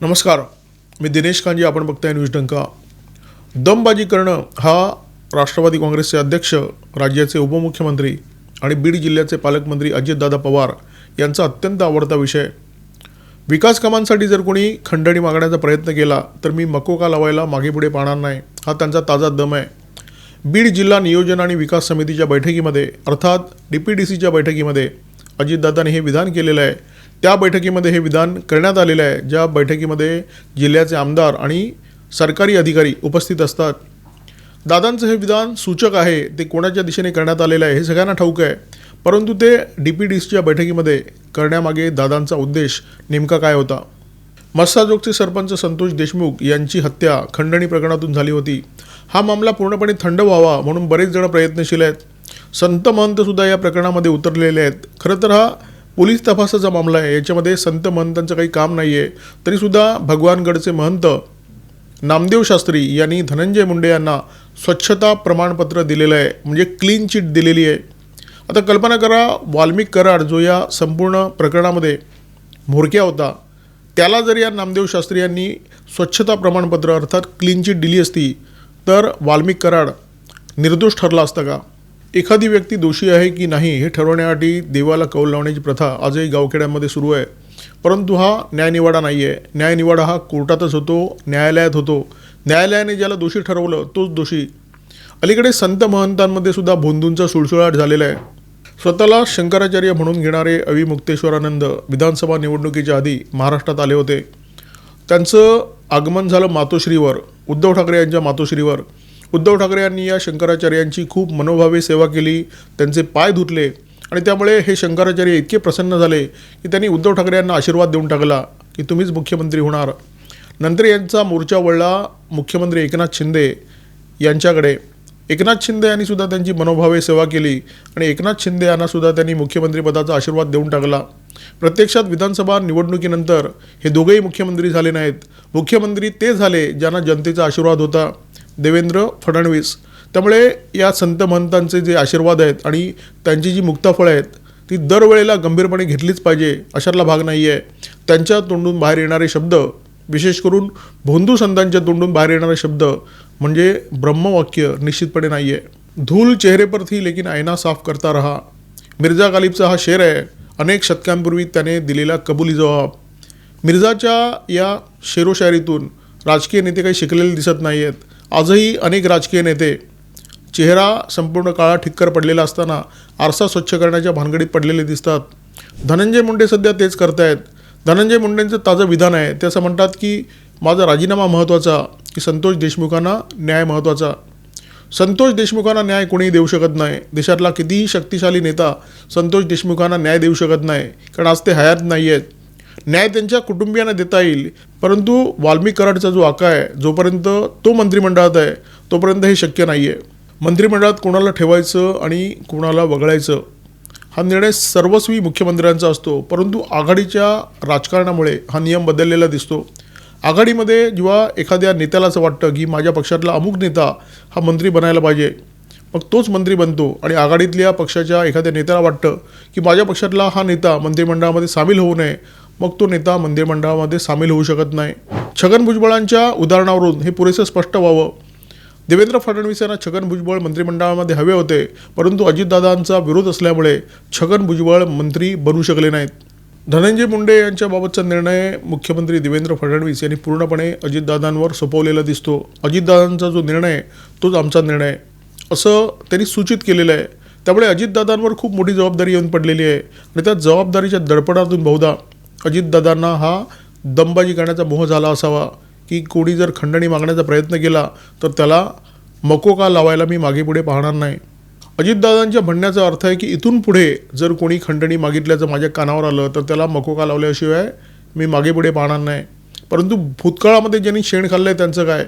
नमस्कार. मी दिनेश कांजी आपण बघताय न्यूज डंका. दमबाजी करणं हा राष्ट्रवादी काँग्रेसचे अध्यक्ष राज्याचे उपमुख्यमंत्री आणि बीड जिल्ह्याचे पालकमंत्री अजितदादा पवार यांचा अत्यंत आवडता विषय. विकास कामांसाठी जर कोणी खंडणी मागण्याचा प्रयत्न केला तर मी मकोका लावायला मागे पुढे पाहणार नाही. हा त्यांचा ताजा दम आहे. बीड जिल्हा नियोजन आणि विकास समितीच्या बैठकीमध्ये अर्थात डी पी डी सीच्या बैठकीमध्ये अजितदादाने हे विधान केलेलं आहे. त्या बैठकीमध्ये हे विधान करण्यात आलेलं आहे ज्या बैठकीमध्ये जिल्ह्याचे आमदार आणि सरकारी अधिकारी उपस्थित असतात. दादांचं हे विधान सूचक आहे ते कोणाच्या दिशेने करण्यात आलेलं आहे हे सगळ्यांना ठाऊक आहे. परंतु ते डी पी डी सीच्या बैठकीमध्ये करण्यामागे दादांचा उद्देश नेमका काय होता? मस्साजोगचे सरपंच संतोष देशमुख यांची हत्या खंडणी प्रकरणातून झाली होती. हा मामला पूर्णपणे थंड व्हावा म्हणून बरेच जण प्रयत्नशील आहेत. संत महंतसुद्धा या प्रकरणामध्ये उतरलेले आहेत. खरं तर हा पोलीस तपासाचा मामला आहे. याच्यामध्ये संत महंतांचं काही काम नाही आहे तरीसुद्धा भगवानगडचे महंत नामदेव शास्त्री यांनी धनंजय मुंडे यांना स्वच्छता प्रमाणपत्र दिलेलं आहे. म्हणजे क्लीन चिट दिलेली आहे. आता कल्पना करा वाल्मिक कराड जो या संपूर्ण प्रकरणामध्ये म्होरक्या होता त्याला जर या नामदेव शास्त्री यांनी स्वच्छता प्रमाणपत्र अर्थात क्लीन चिट दिली असती तर वाल्मिक कराड निर्दोष ठरला असता का? एखादी व्यक्ती दोषी आहे की नाही हे ठरवण्यासाठी देवाला कौल लावण्याची प्रथा आजही गावखेड्यांमध्ये सुरू आहे. परंतु हा न्यायनिवाडा नाही आहे न्यायनिवाडा हा कोर्टातच होतो न्यायालयात होतो. न्यायालयाने ज्याला दोषी ठरवलं तोच दोषी. अलीकडे संत महंतांमध्ये सुद्धा भोंदूंचा सुळसुळाट झालेला आहे. स्वतःला शंकराचार्य म्हणून घेणारे अविमुक्तेश्वरानंद विधानसभा निवडणुकीच्या आधी महाराष्ट्रात आले होते. त्यांचं आगमन झालं मातोश्रीवर उद्धव ठाकरे यांच्या मातोश्रीवर. उद्धव ठाकरे यांनी या शंकराचार्यांची खूप मनोभावे सेवा केली त्यांचे पाय धुतले आणि त्यामुळे हे शंकराचार्य इतके प्रसन्न झाले की त्यांनी उद्धव ठाकरे यांना आशीर्वाद देऊन टाकला की तुम्हीच मुख्यमंत्री होणार. नंतर यांचा मोर्चा वळला मुख्यमंत्री एकनाथ शिंदे यांच्याकडे. एकनाथ शिंदे यांनी सुद्धा त्यांची मनोभावे सेवा केली आणि एकनाथ शिंदे यांना सुद्धा त्यांनी मुख्यमंत्रीपदाचा आशीर्वाद देऊन टाकला. प्रत्यक्षात विधानसभा निवडणुकीनंतर हे दोघेही मुख्यमंत्री झाले नाहीत. मुख्यमंत्री ते झाले ज्यांना जनतेचा आशीर्वाद होता. देवेंद्र फडणवीस. त्यामुळे या संत महंतांचे जे आशीर्वाद आहेत आणि त्यांची जी मुक्ताफळं आहेत ती दरवेळेला गंभीरपणे घेतलीच पाहिजे अशातला भाग नाही आहे त्यांच्या तोंडून बाहेर येणारे शब्द विशेष करून भोंदू संतांच्या तोंडून बाहेर येणारे शब्द म्हणजे ब्रह्मवाक्य निश्चितपणे नाही आहे धूल चेहरे पर थी लेकिन आयना साफ करता रहा. मिर्झा गालिबचा हा शेर आहे अनेक शतकांपूर्वी त्याने दिलेला कबुली जबाब मिर्झाच्या या शेरोशायरीतून राजकीय नेते काही शिकलेले दिसत नाही आहेत आजही अनेक राजकीय नेते चेहरा संपूर्ण काळा ठिक्कर पडलेला असताना आरसा स्वच्छ करण्याच्या भानगडीत पडलेले दिसतात. धनंजय मुंडे सध्या तेच करतायत. धनंजय मुंडेंचं ताजं विधान आहे. ते असं म्हणतात की माझा राजीनामा महत्त्वाचा की संतोष देशमुखांना न्याय महत्त्वाचा संतोष देशमुखांना न्याय कोणीही देऊ शकत नाही. देशातला कितीही शक्तिशाली नेता संतोष देशमुखांना न्याय देऊ शकत नाही. कारण आज ते हयात नाही आहेत न्याय त्यांच्या कुटुंबियांना देता येईल. परंतु वाल्मिक कराडचा जो आका आहे जोपर्यंत तो मंत्रिमंडळात आहे तोपर्यंत हे शक्य नाही आहे मंत्रिमंडळात कोणाला ठेवायचं आणि कोणाला वगळायचं हा निर्णय सर्वस्वी मुख्यमंत्र्यांचा असतो. परंतु आघाडीच्या राजकारणामुळे हा नियम बदललेला दिसतो. आघाडीमध्ये जेव्हा एखाद्या नेत्याला असं वाटतं की माझ्या पक्षातला अमुक नेता हा मंत्री बनायला पाहिजे मग तोच मंत्री बनतो आणि आघाडीतल्या पक्षाच्या एखाद्या नेत्याला वाटतं की माझ्या पक्षातला हा नेता मंत्रिमंडळामध्ये सामील होऊ नये मग तो नेता मंत्रिमंडळामध्ये सामील होऊ शकत नाही. छगन भुजबळांच्या उदाहरणावरून हे पुरेसं स्पष्ट व्हावं. देवेंद्र फडणवीस यांना छगन भुजबळ मंत्रिमंडळामध्ये हवे होते परंतु अजितदादांचा विरोध असल्यामुळे छगन भुजबळ मंत्री बनू शकले नाहीत. धनंजय मुंडे यांच्याबाबतचा निर्णय मुख्यमंत्री देवेंद्र फडणवीस यांनी पूर्णपणे अजितदादांवर सोपवलेला दिसतो. अजितदादांचा जो निर्णय आहे, तोच आमचा निर्णय. असं त्यांनी सूचित केलेलं आहे. त्यामुळे अजितदादांवर खूप मोठी जबाबदारी येऊन पडलेली आहे. आणि त्या जबाबदारीच्या दडपणातून बहुधा अजितदादांना हा दमबाजी करण्याचा मोह झाला असावा की कोणी जर खंडणी मागण्याचा प्रयत्न केला तर त्याला मकोका लावायला मी मागे पुढे पाहणार नाही? अजितदादांच्या म्हणण्याचा अर्थ आहे की इथून पुढे जर कोणी खंडणी मागितल्याचं माझ्या कानावर आलं तर त्याला मकोका लावल्याशिवाय मी मागे पुढे पाहणार नाही. परंतु भूतकाळामध्ये ज्यांनी शेण खाल्लं आहे त्यांचं काय?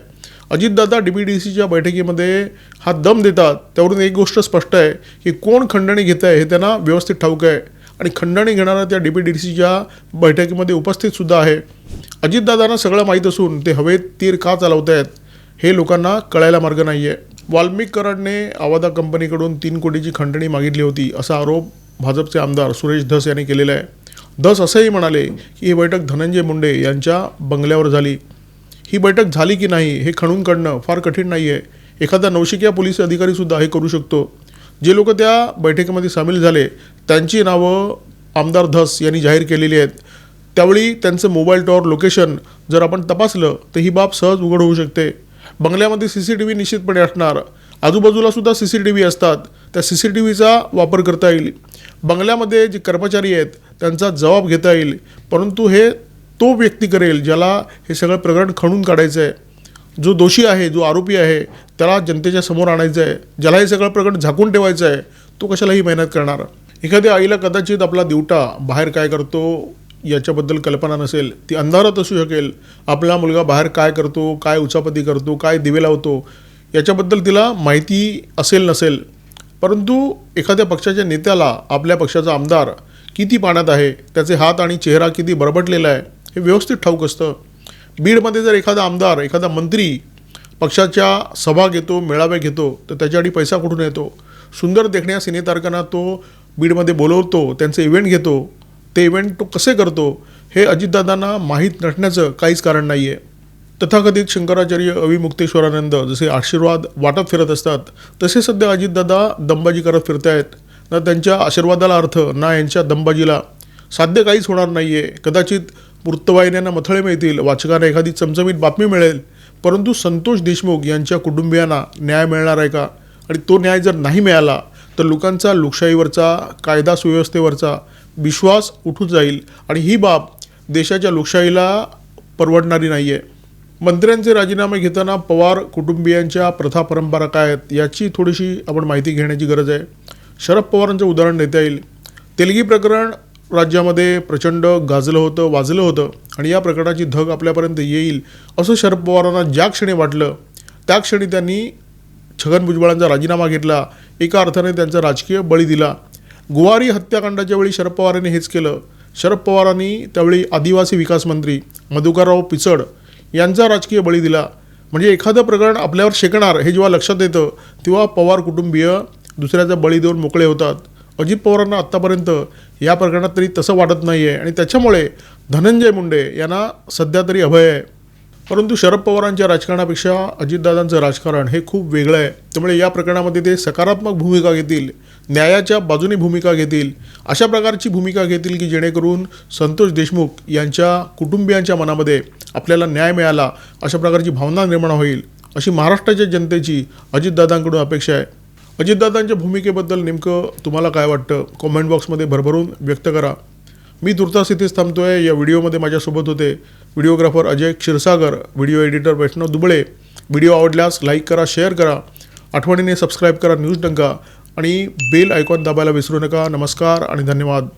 अजितदादा डी बी डी सीच्या बैठकीमध्ये हा दम देतात. त्यावरून एक गोष्ट स्पष्ट आहे की कोण खंडणी घेत आहे हे त्यांना व्यवस्थित ठाऊक आहे. आणि खंडणी घेणारा त्या डी बी डी सीच्या बैठकीमध्ये उपस्थितसुद्धा आहे. अजितदादांना सगळं माहीत असून ते हवेत तीर का चालवत आहेत हे लोकांना कळायला मार्ग नाही आहे वाल्मिक कराडने आवादा कंपनीकडून तीन कोटीची खंडणी मागितली होती असा आरोप भाजपचे आमदार सुरेश धस यांनी केलेला आहे. धस असंही म्हणाले की ही बैठक धनंजय मुंडे यांच्या बंगल्यावर झाली. ही बैठक झाली की नाही हे खणून काढणं फार कठीण नाही आहे एखादा नवशिक्या पोलीस अधिकारीसुद्धा हे करू शकतो. जे लोक त्या बैठकीमध्ये सामील झाले त्यांची नावं आमदार धस यांनी जाहीर केलेली आहेत. त्यावेळी त्यांचं मोबाईल टॉवर लोकेशन जर आपण तपासलं तर ही बाब सहज उघड होऊ शकते. बंगल्यामध्ये सी सी टी व्ही निश्चितपणे असणार. आजूबाजूला सुद्धा सी सी टी व्ही असतात. त्या सी सी टी व्हीचा वापर करता येईल. बंगल्यामध्ये जे कर्मचारी आहेत त्यांचा जबाब घेता येईल. परंतु हे तो व्यक्ती करेल ज्याला हे सगळं प्रकरण खणून काढायचं आहे जो दोषी आहे जो आरोपी आहे त्याला जनतेच्या समोर आणायचं आहे ज्याला हे सगळं प्रकरण झाकून ठेवायचं आहे तो कशालाही मेहनत करणार. एखाद्या आईला कदाचित आपला दिवटा बाहेर काय करतो याच्याबद्दल कल्पना नसेल ती अंधारात असू शकेल. आपला मुलगा बाहेर काय करतो काय उचापती करतो काय दिवे लावतो याच्याबद्दल तिला माहिती असेल नसेल परंतु एखाद्या पक्षाच्या नेत्याला आपल्या पक्षाचा आमदार किती पाण्यात आहे त्याचे हात आणि चेहरा किती बरबटलेला आहे हे व्यवस्थित ठाऊक असतं. बीडमध्ये जर एखादा आमदार एखादा मंत्री पक्षाच्या सभा घेतो मेळावे घेतो तर त्याच्यासाठी पैसा कुठून येतो? सुंदर देखण्या सिनेतारकांना तो बीडमध्ये बोलवतो त्यांचे इव्हेंट घेतो. ते इव्हेंट तो कसे करतो? हे अजितदादांना माहीत नसण्याचं काहीच कारण नाही आहे तथाकथित शंकराचार्य अविमुक्तेश्वरानंद जसे आशीर्वाद वाटत फिरत असतात तसे सध्या अजितदादा दंबाजी करत फिरतायत. ना त्यांच्या आशीर्वादाला अर्थ ना यांच्या दंबाजीला साध्य काहीच होणार नाही आहे कदाचित वृत्तवाहिन्यांना मथळे मिळतील वाचकांना एखादी चमचमीत बातमी मिळेल. परंतु संतोष देशमुख यांच्या कुटुंबियांना न्याय मिळणार आहे का? आणि तो न्याय जर नाही मिळाला तर लोकांचा लोकशाहीवरचा कायदा सुव्यवस्थेवरचा विश्वास उठून जाईल आणि ही बाब देशाच्या लोकशाहीला परवडणारी नाही आहे मंत्र्यांचे राजीनामे घेताना पवार कुटुंबियांच्या प्रथा परंपरा काय आहेत याची थोडीशी आपण माहिती घेण्याची गरज आहे. शरद पवारांचं उदाहरण देता येईल. तेलगी प्रकरण राज्यामध्ये प्रचंड गाजलं होतं वाजलं होतं आणि या प्रकरणाची धग आपल्यापर्यंत येईल असं शरद पवारांना ज्या क्षणी वाटलं त्या क्षणी त्यांनी छगन भुजबळांचा राजीनामा घेतला एका अर्थाने त्यांचा राजकीय बळी दिला. गुवारी हत्याकांडाच्या वेळी शरद पवारांनी हेच केलं. शरद पवारांनी त्यावेळी आदिवासी विकास मंत्री मधुकरराव पिचड यांचा राजकीय बळी दिला. म्हणजे एखादं प्रकरण आपल्यावर शेकणार हे जेव्हा लक्षात येतं तेव्हा पवार कुटुंबीय दुसऱ्याचा बळी देऊन मोकळे होतात. अजित पवारांना आत्तापर्यंत या प्रकरणात तरी तसं वाटत नाही आहे आणि त्याच्यामुळे धनंजय मुंडे यांना सध्या तरी अभय आहे. परंतु शरद पवारांच्या राजकारणापेक्षा अजितदादांचं राजकारण हे खूप वेगळं आहे. त्यामुळे या प्रकरणामध्ये ते सकारात्मक भूमिका घेतील न्यायाच्या बाजूने भूमिका घेतील अशा प्रकारची भूमिका घेतील की जेणेकरून संतोष देशमुख यांच्या कुटुंबियांच्या मनामध्ये आपल्याला न्याय मिळाला अशा प्रकारची भावना निर्माण होईल अशी महाराष्ट्राच्या जनतेची अजितदादांकडून अपेक्षा आहे. अजितदादांच्या भूमिकेबद्दल नेमकं तुम्हाला काय वाटतं? कॉमेंट बॉक्समध्ये भरभरून व्यक्त करा. मी तुर्तास इथेच थांबतो आहे या व्हिडिओमध्ये माझ्यासोबत होते videographer Ajay Kshirsagar video editor Vaishnav Duble. Video आवडल्यास लाईक करा शेअर करा. आठवणीने सबस्क्राईब करा न्यूज डंका. आणि बेल आयकॉन दाबायला विसरू नका. नमस्कार आणि धन्यवाद.